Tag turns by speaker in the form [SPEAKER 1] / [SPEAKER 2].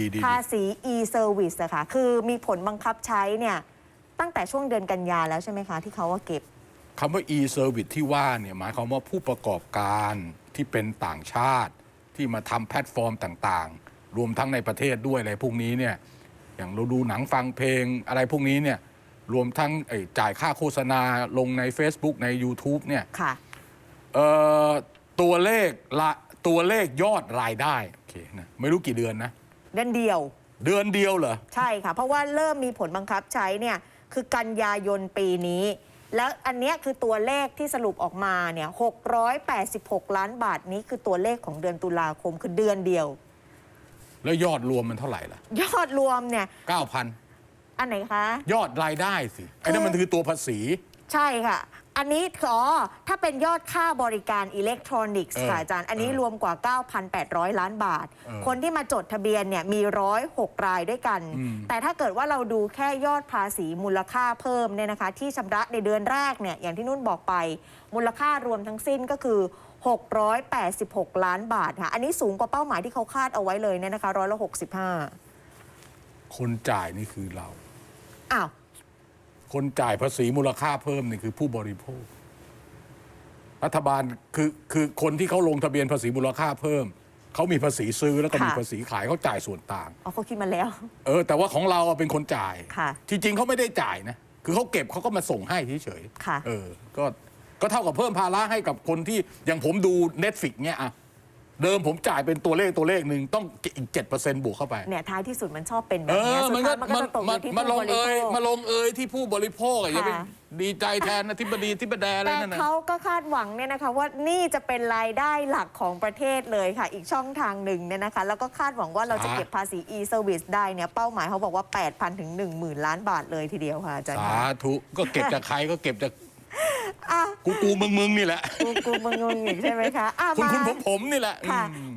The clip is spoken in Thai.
[SPEAKER 1] ดีดี
[SPEAKER 2] ภาษี e-service อะค่ะ คือมีผลบังคับใช้เนี่ยตั้งแต่ช่วงเดือนกันยาแล้วใช่ไหมคะ ที่เขาว่าเก็บ
[SPEAKER 1] คำว่า e-service ที่ว่าเนี่ยหมายความว่าผู้ประกอบการที่เป็นต่างชาติ ที่มาทำแพลตฟอร์มต่างๆ รวมทั้งในประเทศด้วยอะไรพวกนี้เนี่ยอย่างเราดูหนังฟังเพลงอะไรพวกนี้เนี่ยรวมทั้งไอ้จ่ายค่าโฆษณาลงใน Facebook ใน YouTube เนี่ย
[SPEAKER 2] ค่ะ
[SPEAKER 1] เอ่อตัวเลขละตัวเลขยอดรายได้โอเคนะไม่รู้กี่เดือนนะ
[SPEAKER 2] เดือนเดียว
[SPEAKER 1] เดือนเดียวเหรอ
[SPEAKER 2] ใช่ค่ะ เพราะว่าเริ่มมีผลบังคับใช้เนี่ยคือกันยายนปีนี้ แล้วอันเนี้ยคือตัวเลขที่สรุปออกมาเนี่ย686 ล้านบาทนี้คือตัวเลขของเดือนตุลาคมคือเดือนเดียว
[SPEAKER 1] แล้วยอดรวมมันเท่าไหร่ล่ะ
[SPEAKER 2] ยอดรวมเนี่ย
[SPEAKER 1] 9,000
[SPEAKER 2] อันไหนคะ
[SPEAKER 1] ยอดรายได้สิไอ้นั่นมันคือตัวภาษี
[SPEAKER 2] ใช่ค่ะ อันนี้อ๋อถ้าเป็นยอดค่าบริการอิเล็กทรอนิกส์
[SPEAKER 1] เออ
[SPEAKER 2] ค่ะอาจารย์ อันนี้
[SPEAKER 1] เออ
[SPEAKER 2] รวมกว่า 9,800 ล้านบาท
[SPEAKER 1] เออ
[SPEAKER 2] คนที่มาจดทะเบียนเนี่ยมี 106 รายด้วยกัน
[SPEAKER 1] อืม
[SPEAKER 2] แต่ถ้าเกิดว่าเราดูแค่ยอดภาษีมูลค่าเพิ่มเนี่ยนะคะ ที่ชำระในเดือนแรกเนี่ยอย่างที่นุ่นบอกไป มูลค่ารวมทั้งสิ้นก็คือ 686 ล้านบาทค่ะ อันนี้สูงกว่าเป้าหมายที่เขาคาดเอาไว้เลยเนี่ยนะคะร้อยละ65
[SPEAKER 1] คนจ่ายนี่คือเรา
[SPEAKER 2] อ้าว
[SPEAKER 1] คนจ่ายภาษีมูลค่าเพิ่มนี่คือผู้บริโภค รัฐบาลคือคือคนที่เขาลงทะเบียนภาษีมูลค่าเพิ่ม เขามีภาษีซื้อแล้วก็มี
[SPEAKER 2] ค่ะ
[SPEAKER 1] ภาษีขายเขาจ่ายส่วนต่าง
[SPEAKER 2] อ๋อเขาคิดมาแล้ว
[SPEAKER 1] เออ แต่ว่าของเราอะเป็นคนจ่าย
[SPEAKER 2] ค่ะ
[SPEAKER 1] ที่จริงเขาไม่ได้จ่ายนะ คือเขาเก็บเขาก็มาส่งให้เฉยๆ
[SPEAKER 2] ค่ะ
[SPEAKER 1] เออ ก็ก็เท่ากับเพิ่มภาระให้กับคนที่อย่างผมดู Netflix เนี่ยอะ เดิมผมจ่ายเป็นตัวเลขตัวเลขหนึ่งต้องอีก7%บวกเข้าไป
[SPEAKER 2] เนี่ยท้ายที่สุดมันชอบเป็นแบ
[SPEAKER 1] เอบ
[SPEAKER 2] เนี้ย
[SPEAKER 1] อ
[SPEAKER 2] สุ
[SPEAKER 1] มั
[SPEAKER 2] ด
[SPEAKER 1] นก็
[SPEAKER 2] ท้ายมันก็
[SPEAKER 1] มัน
[SPEAKER 2] จะตกอ
[SPEAKER 1] มัน
[SPEAKER 2] ยู่ที่
[SPEAKER 1] มา
[SPEAKER 2] ผู้
[SPEAKER 1] ลง
[SPEAKER 2] บริ
[SPEAKER 1] เอย
[SPEAKER 2] โภค
[SPEAKER 1] มาลงเอยที่ผู้บริโภคอะอย่าไป
[SPEAKER 2] ค่ะ
[SPEAKER 1] ดีใจแทนอธิบดีอธิบดีอะไร
[SPEAKER 2] แต่
[SPEAKER 1] นั่นนะ
[SPEAKER 2] เขาก็คาดหวังเนี่ยนะคะว่านี่จะเป็นรายได้หลักของประเทศเลยค่ะ อีกช่องทางหนึ่งเนี่ยนะคะ แล้วก็คาดหวังว่าเราจะเก็บภาษี e-service ได้เนี่ยเป้าหมายเขาบอกว่า 8,000 ถึง 10,000 ล้านบาทเลยทีเดียวค่ะอาจารย์
[SPEAKER 1] สาธุก็เก็บจากใครก็เก็บจาก
[SPEAKER 2] อะ
[SPEAKER 1] กูกูมึงมึงนี่แหละ
[SPEAKER 2] กูกูมึงงงอีกใช่ไหมคะอะ
[SPEAKER 1] คุณ
[SPEAKER 2] มา
[SPEAKER 1] คุณผมผมนี่แหละ
[SPEAKER 2] ค่ะ
[SPEAKER 1] อืม